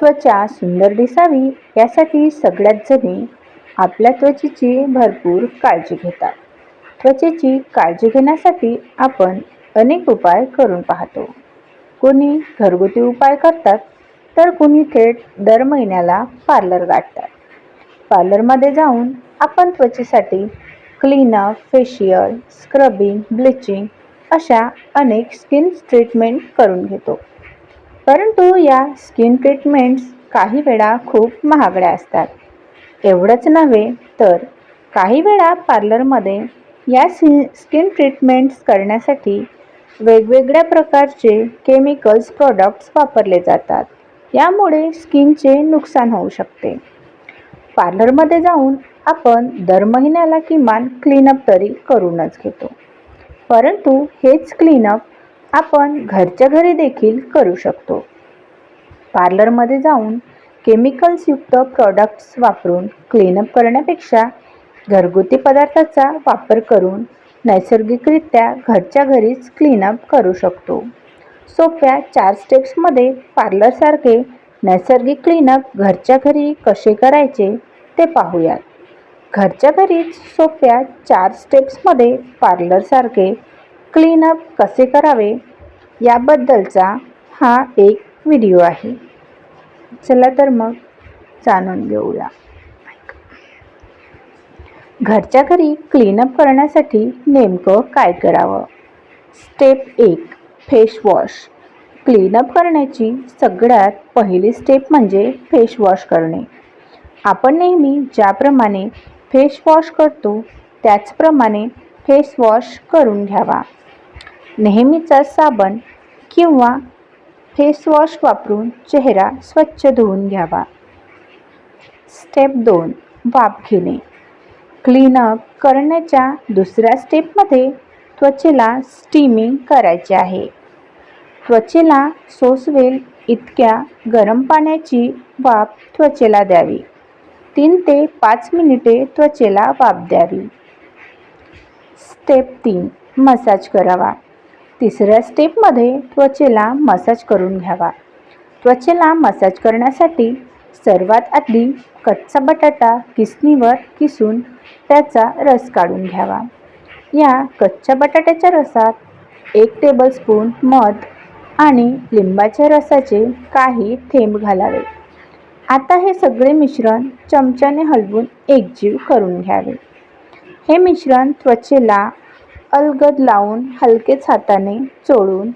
त्वचा सुंदर दिसावी यासाठी सगळ्यात जणी आपल्या त्वचेची भरपूर काळजी घेतात. त्वचेची काळजी घेण्यासाठी आपण अनेक उपाय करून पाहतो. कोणी घरगुती उपाय करतात तर कोणी थेट दर महिन्याला पार्लर गाठतात. पार्लरमध्ये जाऊन आपण त्वचेसाठी क्लीनअप फेशियल स्क्रबिंग ब्लिचिंग अशा अनेक स्किन ट्रीटमेंट करून घेतो. परंतु या स्किन ट्रीटमेंट्स काही वेळा खूप महागड्या असतात. एवढंच नव्हे तर काही वेळा पार्लरमध्ये या सि स्किन ट्रीटमेंट्स करण्यासाठी वेगवेगळ्या प्रकारचे केमिकल्स प्रॉडक्ट्स वापरले जातात. यामुळे स्किनचे नुकसान होऊ शकते. पार्लरमध्ये जाऊन आपण दर महिन्याला किमान क्लीनअप तरी करूनच घेतो. परंतु हेच क्लीनअप आपण घरच्या घरी देखील करू शकतो. पार्लरमध्ये जाऊन केमिकल्सयुक्त प्रॉडक्ट्स वापरून क्लीनअप करण्यापेक्षा घरगुती पदार्थाचा वापर करून नैसर्गिकरित्या घरच्या घरीच क्लीनअप करू शकतो. सोप्या चार स्टेप्समध्ये पार्लरसारखे नैसर्गिक क्लीनअप घरच्या घरी कसे करायचे ते पाहूयात. घरच्या घरीच सोप्या चार स्टेप्समध्ये पार्लरसारखे क्लीनअप कसे करावे याबद्दलचा हा एक व्हिडिओ आहे. चला तर मग जाणून घेऊया. घरच्या घरी क्लीनअप करण्यासाठी नेमकं काय करावं? स्टेप एक फेश वॉश. क्लीनअप करण्याची सगळ्यात पहिली स्टेप म्हणजे फेश वॉश करणे. आपण नेहमी ज्याप्रमाणे फेस वॉश करतो त्याचप्रमाणे फेस वॉश करून घ्यावा. नेहमीचा साबण किंवा फेसवॉश वापरून चेहरा स्वच्छ धुवून घ्यावा. स्टेप दोन वाफ घेणे. क्लीनअप करण्याच्या दुसऱ्या स्टेपमध्ये त्वचेला स्टीमिंग करायचे आहे. त्वचेला सोसवेल इतक्या गरम पाण्याची वाफ त्वचेला द्यावी. तीन ते पाच मिनिटे त्वचेला वाफ द्यावी. स्टेप तीन मसाज करावा. तिसऱ्या स्टेपमध्ये त्वचेला मसाज करून घ्यावा. त्वचेला मसाज करण्यासाठी सर्वात आधी कच्चा बटाटा किसणीवर किसून त्याचा रस काढून घ्यावा. या कच्च्या बटाट्याच्या रसात एक टेबलस्पून मध आणि लिंबाच्या रसाचे काही थेंब घालावे. आता हे सगळे मिश्रण चमच्याने हलवून एकजीव करून घ्यावे. हे मिश्रण त्वचेला अलगद लावून हलकेच हाताने चोळून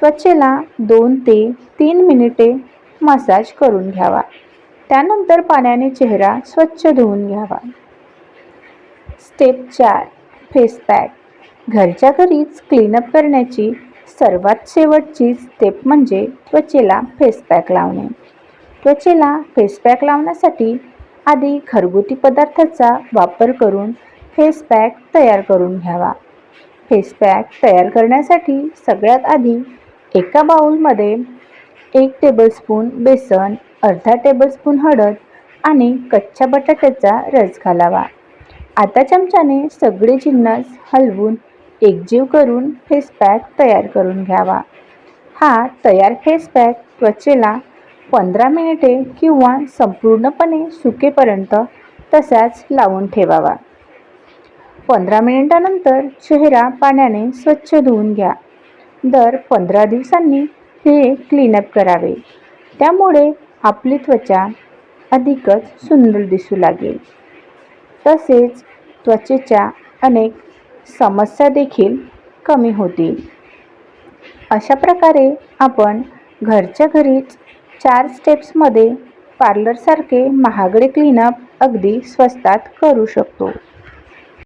त्वचेला दोन ते तीन मिनिटे मसाज करून घ्यावा. त्यानंतर पाण्याने चेहरा स्वच्छ धुवून घ्यावा. स्टेप चार फेस पॅक. घरच्या घरीच क्लीनअप करण्याची सर्वात शेवटची स्टेप म्हणजे त्वचेला फेस पॅक लावणे. त्वचेला फेस पॅक लावण्यासाठी आधी घरगुती पदार्थाचा वापर करून फेस पॅक तयार करून घ्यावा. फेस पॅक तयार करण्यासाठी सगळ्यात आधी एका बाउलमध्ये एक टेबलस्पून बेसन अर्धा टेबलस्पून हळद आणि कच्च्या बटाट्याचा रस घालावा. आता चमच्याने सगळे जिन्नस हलवून एकजीव करून फेस पॅक तयार करून घ्यावा. हा तयार फेस पॅक त्वचेला पंधरा मिनिटे किंवा संपूर्णपणे सुकेपर्यंत तसाच लावून ठेवावा. पंधरा मिनिटानंतर चेहरा पाण्याने स्वच्छ धुवून घ्या. दर पंधरा दिवसांनी हे क्लीनअप करावे. त्यामुळे आपली त्वचा अधिकच सुंदर दिसू लागेल. तसेच त्वचेच्या अनेक समस्या देखील कमी होतील. अशा प्रकारे आपण घरच्या घरीच चार स्टेप्समध्ये पार्लरसारखे महागडे क्लीनअप अगदी स्वस्तात करू शकतो.